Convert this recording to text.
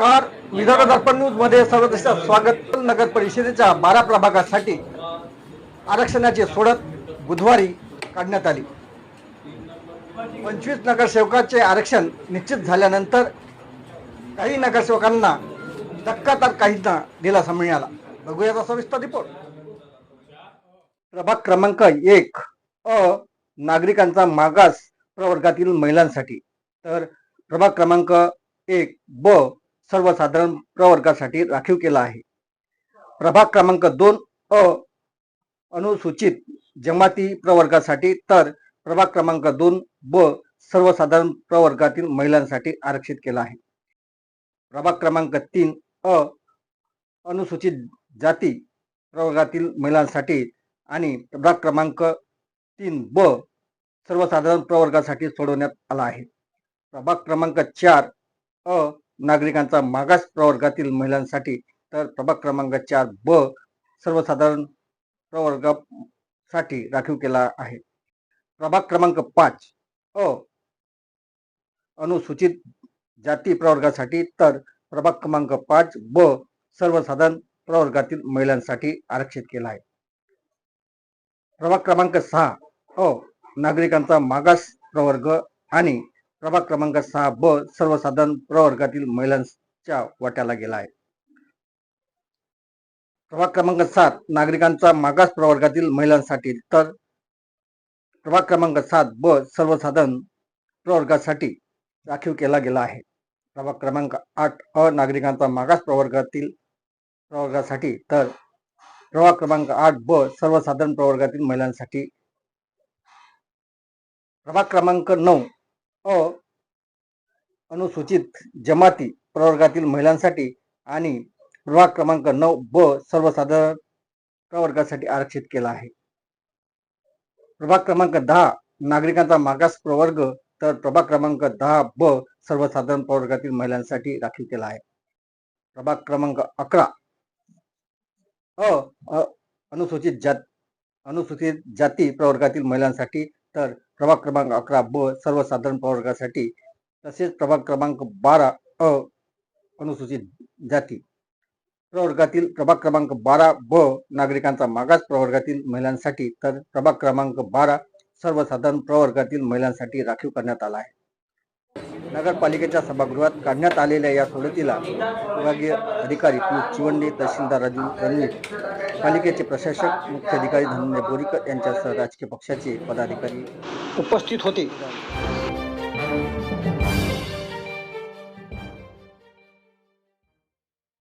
नमस्कार. विदर्भ दर्पण न्यूजमध्ये सर्व स्वागत नगर परिषदेच्या बारा प्रभागासाठी आरक्षणाची सोडत बुधवारी काढण्यात आली. पंचवीस नगरसेवकाचे आरक्षण निश्चित झाल्यानंतर काही नगरसेवकांना धक्का तर काहींना दिलासा मिळाला. बघूयाचा सविस्तर रिपोर्ट प्रभाग क्रमांक एक अ नागरिकांचा मागास प्रवर्गातील महिलांसाठी. तर प्रभाग क्रमांक एक ब सर्वसाधारण प्रवर्गासाठी राखीव केला आहे. प्रभाग क्रमांक दोन अ अनुसूचित जमाती प्रवर्गासाठी तर प्रभाग क्रमांक दोन ब सर्वसाधारण प्रवर्गातील महिलांसाठी आरक्षित केला आहे. प्रभाग क्रमांक तीन अ अनुसूचित जाती प्रवर्गातील महिलांसाठी आणि प्रभाग क्रमांक तीन ब सर्वसाधारण प्रवर्गासाठी सोडवण्यात आला आहे. प्रभाग क्रमांक चार अ नागरिकांचा मागास प्रवर्गातील महिलांसाठी तर प्रभाग क्रमांक चार ब सर्वसाधारण प्रवर्गासाठी राखीव केला आहे. प्रभाग क्रमांक पाच अ अनुसूचित जाती प्रवर्गासाठी तर प्रभाग क्रमांक पाच ब सर्वसाधारण प्रवर्गातील महिलांसाठी आरक्षित केला आहे. प्रभाग क्रमांक सहा अ नागरिकांचा मागास प्रवर्ग आणि प्रभाग क्रमांक सहा ब सर्वसाधारण प्रवर्गातील महिलांच्या वाट्याला गेला आहे. प्रभाग क्रमांक सात नागरिकांचा मागास प्रवर्गातील महिलांसाठी तर प्रभाग क्रमांक सात ब सर्वसाधारण प्रवर्गासाठी राखीव केला गेला आहे. प्रभाग क्रमांक आठ अ नागरिकांचा मागास प्रवर्गातील प्रवर्गासाठी तर प्रभाग क्रमांक आठ ब सर्वसाधारण प्रवर्गातील महिलांसाठी. प्रभाग क्रमांक नऊ अ अनुसूचित जमाती प्रवर्गातील महिलांसाठी आणि प्रभाग क्रमांक नऊ ब सर्वसाधारण प्रवर्गासाठी आरक्षित केला आहे. प्रभाग क्रमांक दहा नागरिकांचा मागास प्रवर्ग तर प्रभाग क्रमांक दहा ब सर्वसाधारण प्रवर्गातील महिलांसाठी राखीव केला आहे. प्रभाग क्रमांक अकरा अ अ- अनुसूचित जात अनुसूचित जाती प्रवर्गातील महिलांसाठी तर प्रभाग क्रमांक अकरा ब सर्वसाधारण प्रवर्गासाठी तसेच प्रभाग क्रमांक बारा अ अनुसूचित जाती. प्रवर्गातील प्रभाग क्रमांक बारा ब नागरिकांचा मागास प्रवर्गातील महिलांसाठी तर प्रभाग क्रमांक बारा सर्वसाधारण प्रवर्गातील महिलांसाठी राखीव करण्यात आला आहे. नगरपालिकेच्या सभागृहात काढण्यात आलेल्या या सोडतीला विभागीय अधिकारी पियुष चिवंडे तहसीलदार राजू रणवीर पालिकेचे प्रशासक मुख्य अधिकारी धनंजय बोरीकर यांच्यासह राजकीय पक्षाचे पदाधिकारी उपस्थित होते.